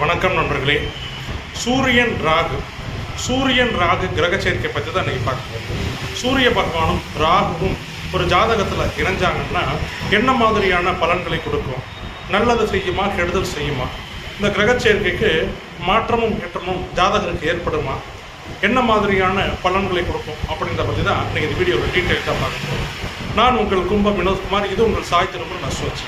வணக்கம் நண்பர்களே. சூரியன் ராகு. சூரியன் ராகு கிரக சேர்க்கை பற்றி தான் இன்னைக்கு பார்க்க சூரிய பகவானும் ராகுவும் ஒரு ஜாதகத்தில் இணைஞ்சாங்கன்னா என்ன மாதிரியான பலன்களை கொடுக்கும்? நல்லது செய்யுமா கெடுதல் செய்யுமா? இந்த கிரக சேர்க்கைக்கு மாற்றமும் ஏற்றமும் ஜாதகருக்கு ஏற்படுமா? என்ன மாதிரியான பலன்களை கொடுக்கும்? அப்படின்றத பற்றி தான் இன்றைக்கி இந்த வீடியோவில் டீட்டெயில்ஸாக பார்க்க நான் உங்கள் கும்ப வினோத்குமார். இது உங்கள் சாய் திருமணம் நஸ்வச்சி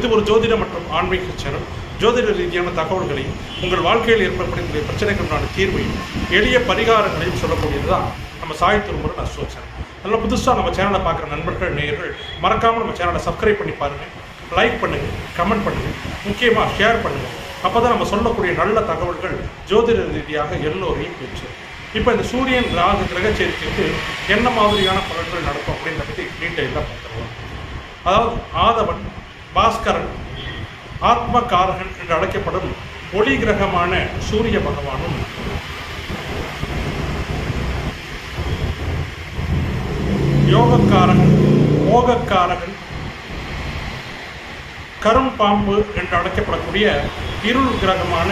இது ஒரு ஜோதிட மற்றும் ஆன்மீக சேனல். ஜோதிட ரீதியான தகவல்களையும் உங்கள் வாழ்க்கையில் ஏற்படக்கூடிய பிரச்சனைகளுக்கான தீர்வையும் எளிய பரிகாரங்களையும் சொல்லக்கூடியது தான் நம்ம சாய் திருமுறை நஸ்வ சேனல் நல்ல புதுசாக நம்ம சேனலை பார்க்குற நண்பர்கள் நேயர்கள் மறக்காமல் நம்ம சேனலை சப்ஸ்கிரைப் பண்ணி பாருங்கள் லைக் பண்ணுங்கள் கமெண்ட் பண்ணுங்கள் முக்கியமாக ஷேர் பண்ணுங்கள் அப்போ தான் நம்ம சொல்லக்கூடிய நல்ல தகவல்கள் ஜோதிட ரீதியாக எல்லோரையும் பெற்று. இப்போ இந்த சூரியன் ராகு கிரக சேர்க்கைக்கு என்ன மாதிரியான பலன்கள் நடக்கும் அப்படின்றத பற்றி டீட்டெயிலாக பார்த்துருவோம் அதாவது ஆதவன் பாஸ்கரன் ஆத்மகார ஒளி கிரகமான சூரிய பகவானும். யோகக்காரகன் மோகக்காரகன் கரும் பாம்பு என்று அழைக்கப்படக்கூடிய இருள் கிரகமான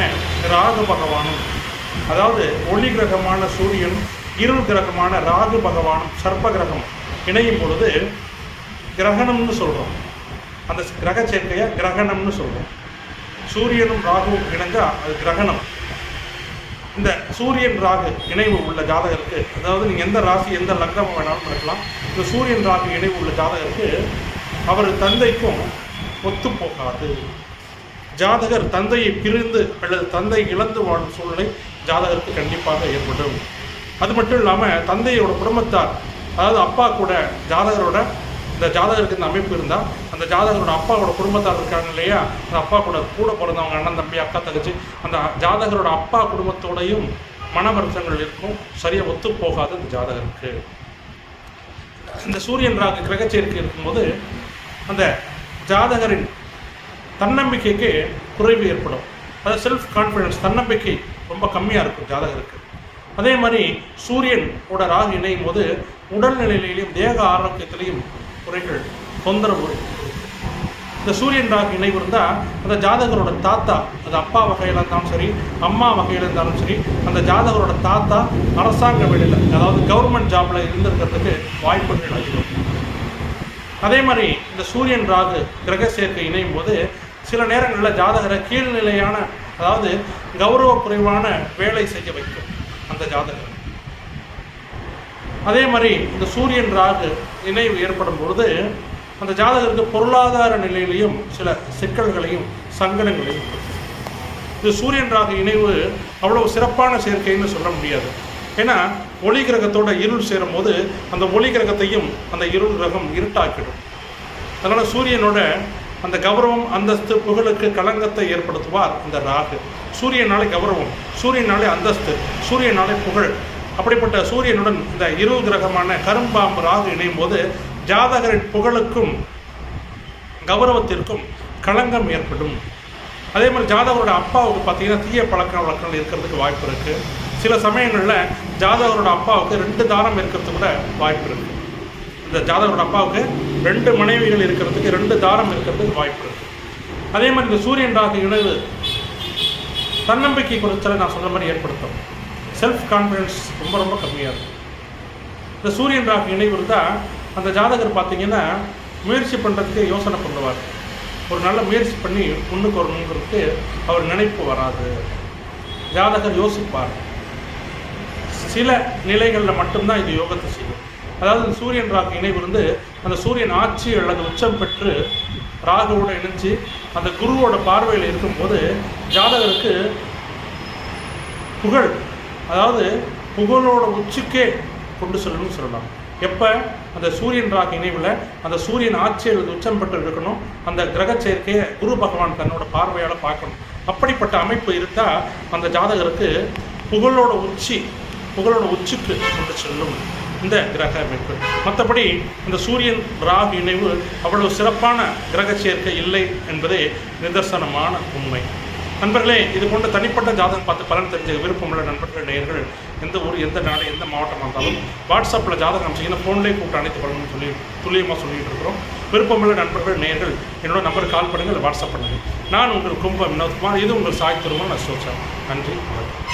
ராகு பகவானும் அதாவது ஒளி கிரகமான சூரியன் இருள் கிரகமான ராகு பகவானும் சர்ப்ப கிரகம் இணையும் பொழுது கிரகணம்னு சொல்கிறோம் அந்த கிரக சேர்க்கையை கிரகணம்னு சொல்கிறோம் சூரியனும் ராகுவும் இணைஞ்சா அது கிரகணம். இந்த சூரியன் ராகு இணைவு உள்ள ஜாதகருக்கு அதாவது நீங்கள் எந்த ராசி எந்த லக்னம் வேணாலும் இருக்கலாம். இந்த சூரியன் ராகு இணைவு உள்ள ஜாதகருக்கு அவர் தந்தைக்கும் ஒத்துப்போகாது ஜாதகர் தந்தையை பிரிந்து அல்லது தந்தை இழந்து வாழும் சூழ்நிலை ஜாதகருக்கு கண்டிப்பாக ஏற்படும். அது மட்டும் இல்லாமல் தந்தையோட குடும்பத்தார் அதாவது அப்பா கூட ஜாதகரோட இந்த ஜாதகருக்கு இந்த அமைப்பு இருந்தால் அந்த ஜாதகரோட அப்பாவோட குடும்பத்தார் இருக்காங்க இல்லையா? அந்த அப்பா கூட கூட பிறந்தவங்க அண்ணன் தம்பி அக்கா தங்கச்சி அந்த ஜாதகரோட அப்பா குடும்பத்தோடையும் மன வருத்தங்கள் இருக்கும். சரியாக ஒத்து போகாது இந்த ஜாதகருக்கு. இந்த சூரியன் ராகு கிரகச்சேர்க்கை இருக்கும்போது அந்த ஜாதகரின் தன்னம்பிக்கைக்கு குறைவு ஏற்படும். அதாவது செல்ஃப் கான்ஃபிடன்ஸ் தன்னம்பிக்கை ரொம்ப கம்மியாக இருக்கும் ஜாதகருக்கு. அதே மாதிரி சூரியனோட ராகு இணையும் போது உடல்நிலையிலையும் தேக ஆரோக்கியத்திலையும் குறைகள் தொந்தரவு. இந்த சூரியன் ராகு இணைவு இருந்தால் அந்த ஜாதகரோட தாத்தா அது அப்பா வகையில் இருந்தாலும் சரி அம்மா வகையில் இருந்தாலும் சரி அந்த ஜாதகரோட தாத்தா அரசாங்க வேலையில் அதாவது கவர்மெண்ட் ஜாப்ல இருந்திருக்கிறதுக்கு வாய்ப்புகள் அதிகம். அதே மாதிரி இந்த சூரியன் ராகு கிரக சேர்க்கை இணையும் போது சில நேரங்களில் ஜாதகரை கீழ்நிலையான அதாவது கௌரவ குறைவான வேலை செய்ய வைக்கும் அந்த ஜாதகர். அதே மாதிரி இந்த சூரியன் ராகு இணைவு ஏற்படும் பொழுது அந்த ஜாதகருக்கு பொருளாதார நிலையிலையும் சில சிக்கல்களையும் சங்கடங்களையும் இது சூரியன் ராகு இணைவு அவ்வளவு சிறப்பான சேர்க்கைன்னு சொல்ல முடியாது. ஏன்னா ஒளி கிரகத்தோட இருள் சேரும் போது அந்த ஒளி கிரகத்தையும் அந்த இருள் கிரகம் இருட்டாக்கிடும். அதனால் சூரியனோட அந்த கௌரவம் அந்தஸ்து புகழுக்கு களங்கத்தை ஏற்படுத்துவார் இந்த ராகு. சூரியனாலே கௌரவம் சூரியனாலே அந்தஸ்து சூரியனாலே புகழ் அப்படிப்பட்ட சூரியனுடன் இந்த இரு கிரகமான கரும்பாம்பு ராகு இணையும் போது ஜாதகரின் புகழுக்கும் கௌரவத்திற்கும் களங்கம் ஏற்படும். அதே மாதிரி ஜாதகரோட அப்பாவுக்கு பார்த்தீங்கன்னா தீய பழக்க வழக்கங்கள் இருக்கிறதுக்கு வாய்ப்பு இருக்குது சில சமயங்களில் ஜாதகரோட அப்பாவுக்கு ரெண்டு தாரம் இருக்கிறது கூட வாய்ப்பு இருக்குது இந்த ஜாதகரோட அப்பாவுக்கு ரெண்டு மனைவிகள் இருக்கிறதுக்கு ரெண்டு தாரம் இருக்கிறதுக்கு வாய்ப்பு இருக்குது அதே மாதிரி இந்த சூரியன் ராகு இணைவு தன்னம்பிக்கை குறைச்சலை நான் சொன்ன மாதிரி ஏற்படுத்தும். செல்ஃப் கான்ஃபிடன்ஸ் ரொம்ப ரொம்ப கம்மியாக இருக்கும் இந்த சூரியன் ராகு இணைவு இருந்தால் அந்த ஜாதகர் பார்த்தீங்கன்னா முயற்சி பண்ணுறதுக்கு யோசனை பண்ணுவார். ஒரு நல்ல முயற்சி பண்ணி முன்னுக்கு வரணுங்கிறதுக்கு அவர் நினைப்பு வராது. ஜாதகர் யோசிப்பார். சில நிலைகளில் மட்டும்தான் இது யோகத்தை செய்யும். அதாவது இந்த சூரியன் ராகு இணைவு இருந்து அந்த சூரியன் ஆட்சி அல்லது உச்சம் பெற்று ராகுவோட இணைஞ்சு அந்த குருவோட பார்வையில் இருக்கும்போது ஜாதகருக்கு புகழ் அதாவது புகழோட உச்சிக்கே கொண்டு செல்லணும்னு சொல்லலாம். எப்போ? அந்த சூரியன் ராக இணைவில் அந்த சூரியன் ஆட்சியில் உச்சம் பெற்று இருக்கணும். அந்த கிரக சேர்க்கையை குரு பகவான் தன்னோட பார்வையால் பார்க்கணும். அப்படிப்பட்ட அமைப்பு இருந்தால் அந்த ஜாதகருக்கு புகழோட உச்சி புகழோட உச்சிக்கு கொண்டு செல்லும் இந்த கிரக அமைப்பு. மற்றபடி இந்த சூரியன் ராகு இணைவு அவ்வளவு சிறப்பான கிரக சேர்க்கை இல்லை என்பதே நிதர்சனமான உண்மை. நண்பர்களே இது போன்ற தனிப்பட்ட ஜாதகம் பார்த்து பலன் தெரிஞ்ச விருப்பமுள்ள நண்பர்கள் நேயர்கள் எந்த ஊர் எந்த நாடு எந்த மாவட்டமாக இருந்தாலும் வாட்ஸ்அப்பில் ஜாதகம் அனுப்பிச்சிங்கன்னா ஃபோன்லேயே கூப்பிட்டு அனைத்து பலனும் சொல்லி துல்லியமாக சொல்லிட்டு இருக்கிறோம். விருப்பமுள்ள நண்பர்கள் நேயர்கள் என்னோட நம்பருக்கு கால் பண்ணுங்கள் வாட்ஸ்அப் பண்ணுங்கள் நான் உங்கள் கும்பம் வினோத்குமார். இது உங்கள் சாய் நான் அசோசா நன்றி வணக்கம்.